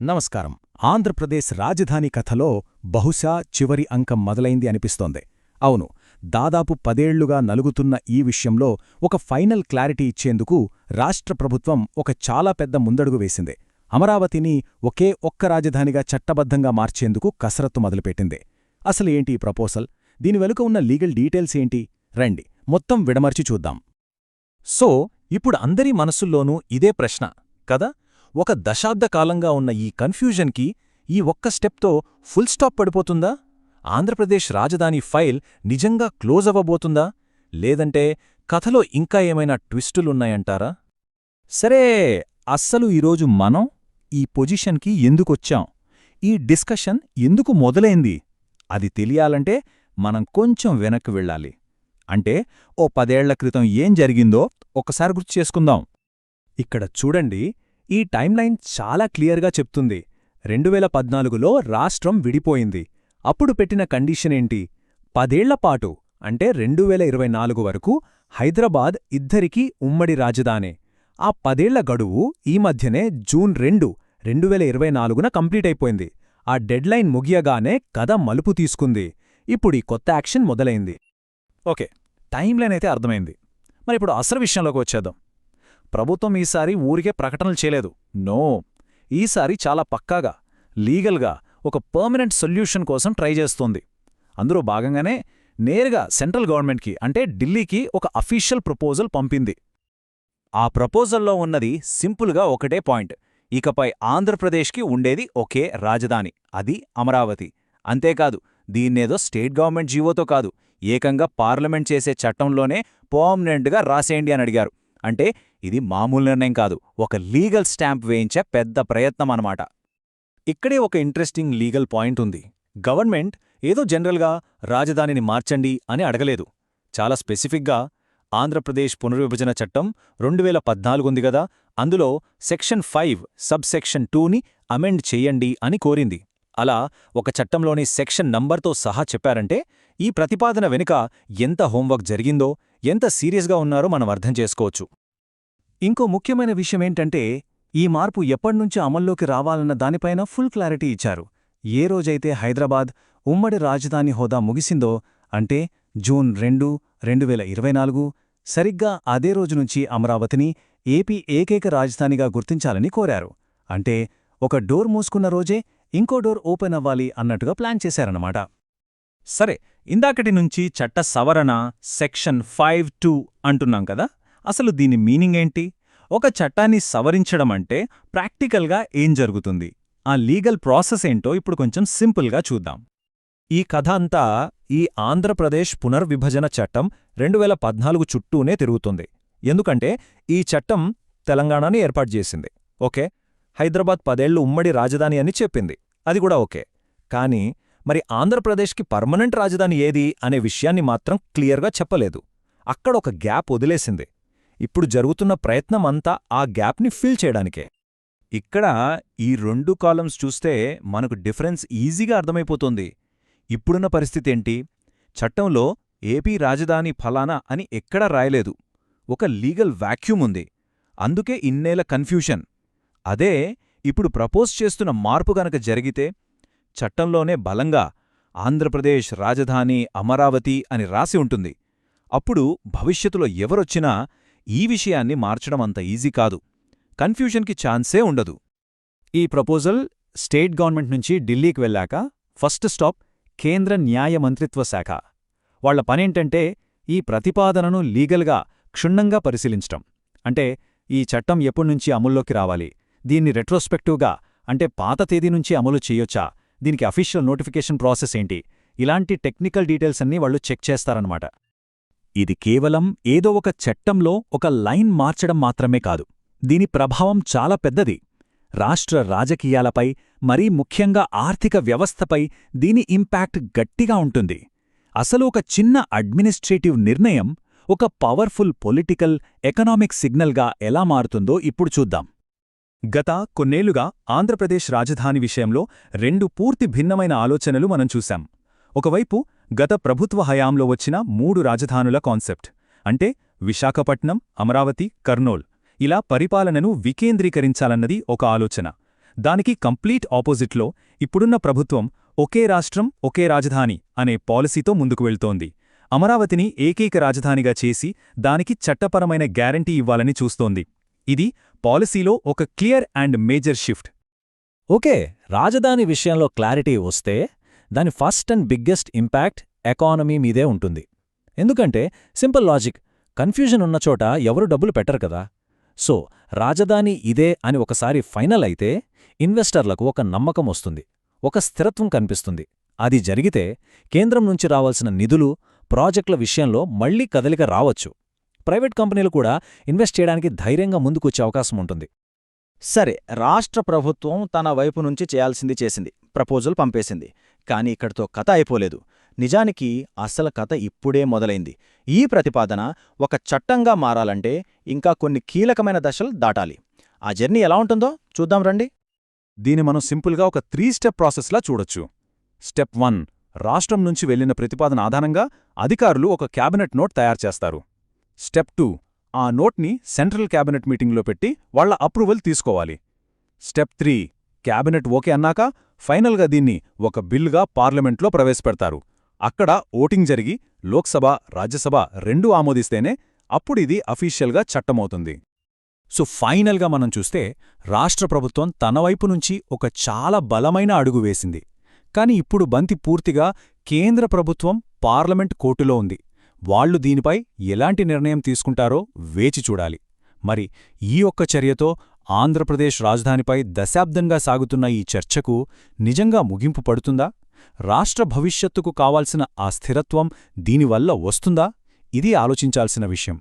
నమస్కారం. ఆంధ్రప్రదేశ్ రాజధాని కథలో బహుశా చివరి అంకం మొదలైంది అనిపిస్తోంది. అవును దాదాపు పదేళ్ళుగా నలుగుతున్న ఈ విషయంలో ఒక ఫైనల్ క్లారిటీ ఇచ్చేందుకు రాష్ట్ర ప్రభుత్వం ఒక చాలా పెద్ద ముందడుగు వేసింది. అమరావతిని ఒకే ఒక్క రాజధానిగా చట్టబద్ధంగా మార్చేందుకు కసరత్తు మొదలుపెట్టింది. అసలు ఏంటి ఈ ప్రపోజల్? దీని వెనుక ఉన్న లీగల్ డీటెయిల్స్ ఏంటి? రండి మొత్తం విడమర్చి చూద్దాం. సో ఇప్పుడు అందరి మనసుల్లోనూ ఇదే ప్రశ్న కదా? ఒక దశాబ్ద కాలంగా ఉన్న ఈ కన్ఫ్యూజన్కి ఈ ఒక్క స్టెప్తో ఫుల్ స్టాప్ పడిపోతుందా? ఆంధ్రప్రదేశ్ రాజధాని ఫైల్ నిజంగా క్లోజ్ అవ్వబోతుందా? లేదంటే కథలో ఇంకా ఏమైనా ట్విస్టులున్నాయంటారా? సరే అస్సలు ఈరోజు మనం ఈ పొజిషన్కి ఎందుకొచ్చాం? ఈ డిస్కషన్ ఎందుకు మొదలైంది? అది తెలియాలంటే మనం కొంచెం వెనక్కి వెళ్ళాలి. అంటే ఓ పదేళ్ళ క్రితం ఏం జరిగిందో ఒకసారి గుర్తు చేసుకుందాం. ఇక్కడ చూడండి ఈ టైంలైన్ చాలా క్లియర్గా చెప్తుంది. రెండువేల పద్నాలుగులో రాష్ట్రం విడిపోయింది. అప్పుడు పెట్టిన కండిషన్ ఏంటి? పదేళ్ళపాటు అంటే రెండువేల ఇరవై నాలుగు వరకు హైదరాబాద్ ఇద్దరికీ ఉమ్మడి రాజధానే. ఆ పదేళ్ళ గడువు ఈ మధ్యనే జూన్ రెండు రెండువేల ఇరవై నాలుగున కంప్లీట్ అయిపోయింది. ఆ డెడ్లైన్ ముగియగానే కథ మలుపు తీసుకుంది. ఇప్పుడీ కొత్త యాక్షన్ మొదలైంది. ఓకే టైంలైన్ అయితే అర్థమైంది. మరి ఇప్పుడు అసలు విషయంలోకి వచ్చేద్దాం. ప్రభుత్వం ఈసారి ఊరికే ప్రకటనలు చేయలేదు. నో. ఈసారి చాలా పక్కాగా లీగల్గా ఒక పర్మనెంట్ సొల్యూషన్ కోసం ట్రై చేస్తోంది. అందులో భాగంగానే నేరుగా సెంట్రల్ గవర్నమెంట్కి అంటే ఢిల్లీకి ఒక అఫీషియల్ ప్రపోజల్ పంపింది. ఆ ప్రపోజల్లో ఉన్నది సింపుల్గా ఒకటే పాయింట్. ఇకపై ఆంధ్రప్రదేశ్కి ఉండేది ఒకే రాజధాని అది అమరావతి. అంతేకాదు దీన్నేదో స్టేట్ గవర్నమెంట్ జీవోతో కాదు ఏకంగా పార్లమెంట్ చేసే చట్టంలోనే పర్మనెంట్గా రాసేయండి అని అడిగారు. అంటే ఇది మామూలు నిర్ణయం కాదు. ఒక లీగల్ స్టాంప్ వేయించే పెద్ద ప్రయత్నం అనమాట ఇక్కడే ఒక ఇంట్రెస్టింగ్ లీగల్ పాయింట్ ఉంది. గవర్నమెంట్ ఏదో జనరల్గా రాజధానిని మార్చండి అని అడగలేదు. చాలా స్పెసిఫిక్గా ఆంధ్రప్రదేశ్ పునర్విభజన చట్టం రెండు వేల పద్నాలుగుంది గదా అందులో సెక్షన్ ఫైవ్ సబ్ సెక్షన్ టూని అమెండ్ చెయ్యండి అని కోరింది. అలా ఒక చట్టంలోని సెక్షన్ నంబర్తో సహా చెప్పారంటే ఈ ప్రతిపాదన వెనుక ఎంత హోంవర్క్ జరిగిందో ఎంత సీరియస్గా ఉన్నారో మనం అర్థం చేసుకోవచ్చు. ఇంకో ముఖ్యమైన విషయమేంటంటే ఈ మార్పు ఎప్పటినుంచి అమల్లోకి రావాలన్న దానిపైన ఫుల్ క్లారిటీ ఇచ్చారు. ఏ రోజైతే హైదరాబాద్ ఉమ్మడి రాజధాని హోదా ముగిసిందో అంటే జూన్ రెండు రెండు వేల ఇరవై నాలుగు సరిగ్గా అదే రోజు నుంచి అమరావతిని ఏపీ ఏకైక రాజధానిగా గుర్తించాలని కోరారు. అంటే ఒక డోర్ మూసుకున్న రోజే ఇంకో డోర్ ఓపెన్ అవ్వాలి అన్నట్టుగా ప్లాన్ చేశారన్నమాట. సరే ఇందాకటి నుంచి చట్ట సవరణ సెక్షన్ ఫైవ్ టూ అంటున్నాం కదా? అసలు దీని మీనింగ్ ఏంటి? ఒక చట్టాన్ని సవరించడం అంటే ప్రాక్టికల్గా ఏం జరుగుతుంది? ఆ లీగల్ ప్రాసెస్ ఏంటో ఇప్పుడు కొంచెం సింపుల్గా చూద్దాం. ఈ కథ అంతా ఈ ఆంధ్రప్రదేశ్ పునర్విభజన చట్టం రెండు వేల పద్నాలుగు చుట్టూనే తిరుగుతుంది. ఎందుకంటే ఈ చట్టం తెలంగాణని ఏర్పాటు చేసింది. ఓకే? హైదరాబాద్ పదేళ్ళు ఉమ్మడి రాజధాని అని చెప్పింది. అది కూడా ఓకే. కానీ మరి ఆంధ్రప్రదేశ్కి పర్మనెంట్ రాజధాని ఏది అనే విషయాన్ని మాత్రం క్లియర్గా చెప్పలేదు. అక్కడ ఒక గ్యాప్ వదిలేసింది. ఇప్పుడు జరుగుతున్న ప్రయత్నం అంతా ఆ గ్యాప్ని ఫిల్ చేయడానికే. ఇక్కడ ఈ రెండు కాలమ్స్ చూస్తే మనకు డిఫరెన్స్ ఈజీగా అర్థమైపోతుంది. ఇప్పుడున్న పరిస్థితేంటి? చట్టంలో ఏపీ రాజధాని ఫలానా అని ఎక్కడా రాయలేదు. ఒక లీగల్ వాక్యూమ్ ఉంది. అందుకే ఇన్నేళ్ళ కన్ఫ్యూషన్. అదే ఇప్పుడు ప్రపోజ్ చేస్తున్న మార్పు గనక జరిగితే చట్టంలోనే బలంగా ఆంధ్రప్రదేశ్ రాజధాని అమరావతి అని రాసి ఉంటుంది. అప్పుడు భవిష్యత్తులో ఎవరొచ్చినా ఈ విషయాన్ని మార్చడం అంత ఈజీ కాదు. కన్ఫ్యూషన్కి ఛాన్సే ఉండదు. ఈ ప్రపోజల్ స్టేట్ గవర్నమెంట్ నుంచి ఢిల్లీకి వెళ్ళాక ఫస్ట్ స్టాప్ కేంద్ర న్యాయ మంత్రిత్వ శాఖ. వాళ్ళ పనేంటంటే ఈ ప్రతిపాదనను లీగల్గా క్షుణ్ణంగా పరిశీలించటం. అంటే ఈ చట్టం ఎప్పుడ్నుంచి అమల్లోకి రావాలి? దీన్ని రెట్రోస్పెక్టివ్గా అంటే పాత తేదీ నుంచి అమలు చేయొచ్చా? దీనికి అఫీషియల్ నోటిఫికేషన్ ప్రాసెస్ ఏంటి? ఇలాంటి టెక్నికల్ డీటెయిల్స్ అన్నీ వాళ్ళు చెక్ చేస్తారనమాట ఇది కేవలం ఏదో ఒక చట్టంలో ఒక లైన్ మార్చడం మాత్రమే కాదు. దీని ప్రభావం చాలా పెద్దది. రాష్ట్ర రాజకీయాలపై మరీ ముఖ్యంగా ఆర్థిక వ్యవస్థపై దీని ఇంపాక్ట్ గట్టిగా ఉంటుంది. అసలు ఒక చిన్న అడ్మినిస్ట్రేటివ్ నిర్ణయం ఒక పవర్ఫుల్ పొలిటికల్ ఎకనామిక్ సిగ్నల్గా ఎలా మారుతుందో ఇప్పుడు చూద్దాం. గత కొన్నేళ్ళుగా ఆంధ్రప్రదేశ్ రాజధాని విషయంలో రెండు పూర్తి భిన్నమైన ఆలోచనలు మనం చూశాం. ఒకవైపు గత ప్రభుత్వ హయాంలో వచ్చిన మూడు రాజధానుల కాన్సెప్ట్. అంటే విశాఖపట్నం అమరావతి కర్నూల్. ఇలా పరిపాలనను వికేంద్రీకరించాలన్నది ఒక ఆలోచన. దానికి కంప్లీట్ ఆపోజిట్లో ఇప్పుడున్న ప్రభుత్వం ఒకే రాష్ట్రం ఒకే రాజధాని అనే పాలసీతో ముందుకు వెళ్తోంది. అమరావతిని ఏకైక రాజధానిగా చేసి దానికి చట్టపరమైన గ్యారంటీ ఇవ్వాలని చూస్తోంది. ఇది పాలసీలో ఒక clear and major shift. Okay రాజధాని విషయంలో క్లారిటీ వస్తే దాని first and biggest impact economy మీదే ఉంటుంది. ఎందుకంటే సింపుల్ లాజిక్ కన్ఫ్యూజన్ ఉన్న చోట ఎవరు డబ్బులు పెట్టరు కదా. సో రాజధాని ఇదే అని ఒకసారి ఫైనల్ అయితే ఇన్వెస్టర్లకు ఒక నమ్మకం వస్తుంది ఒక స్థిరత్వం కనిపిస్తుంది. అది జరిగితే కేంద్రం నుంచి రావాల్సిన నిధులు ప్రాజెక్టుల విషయంలో మళ్ళీ కదలిక రావచ్చు. ప్రైవేట్ కంపెనీలు కూడా ఇన్వెస్ట్ చేయడానికి ధైర్యంగా ముందుకొచ్చే అవకాశం ఉంటుంది. సరే రాష్ట్ర ప్రభుత్వం తన వైపు నుంచి చేయాల్సింది చేసింది ప్రపోజల్ పంపేసింది. కానీ ఇక్కడితో కథ అయిపోలేదు. నిజానికి అసలు కథ ఇప్పుడే మొదలైంది. ఈ ప్రతిపాదన ఒక చట్టంగా మారాలంటే ఇంకా కొన్ని కీలకమైన దశలు దాటాలి. ఆ జర్నీ ఎలా ఉంటుందో చూద్దాం రండి. దీని మనం సింపుల్గా ఒక త్రీ స్టెప్ ప్రాసెస్లా చూడొచ్చు. స్టెప్ వన్ రాష్ట్రం నుంచి వెళ్ళిన ప్రతిపాదన ఆధారంగా అధికారులు ఒక క్యాబినెట్ నోట్ తయారు చేస్తారు. స్టెప్ టూ ఆ నోట్ని సెంట్రల్ క్యాబినెట్ మీటింగ్లో పెట్టి వాళ్ళ అప్రూవల్ తీసుకోవాలి. స్టెప్ త్రీ క్యాబినెట్ ఓకే అన్నాక ఫైనల్గా దీన్ని ఒక బిల్లుగా పార్లమెంట్లో ప్రవేశపెడతారు. అక్కడ ఓటింగ్ జరిగి లోక్సభ రాజ్యసభ రెండూ ఆమోదిస్తేనే అప్పుడిది అఫీషియల్గా చట్టమవుతుంది. సో ఫైనల్గా మనం చూస్తే రాష్ట్ర ప్రభుత్వం తన వైపు నుంచి ఒక చాలా బలమైన అడుగు వేసింది. కాని ఇప్పుడు బంతి పూర్తిగా కేంద్ర ప్రభుత్వం పార్లమెంట్ కోర్టులో ఉంది. వాళ్ళు దీనిపై ఎలాంటి నిర్ణయం తీసుకుంటారో వేచి చూడాలి. మరి ఈ ఒక్క చర్యతో ఆంధ్రప్రదేశ్ రాజధానిపై దశాబ్దంగా సాగుతున్న ఈ చర్చకు నిజంగా ముగింపు పడుతుందా? రాష్ట్ర భవిష్యత్తుకు కావాల్సిన ఆ స్థిరత్వం దీనివల్ల వస్తుందా? ఇది ఆలోచించాల్సిన విషయం.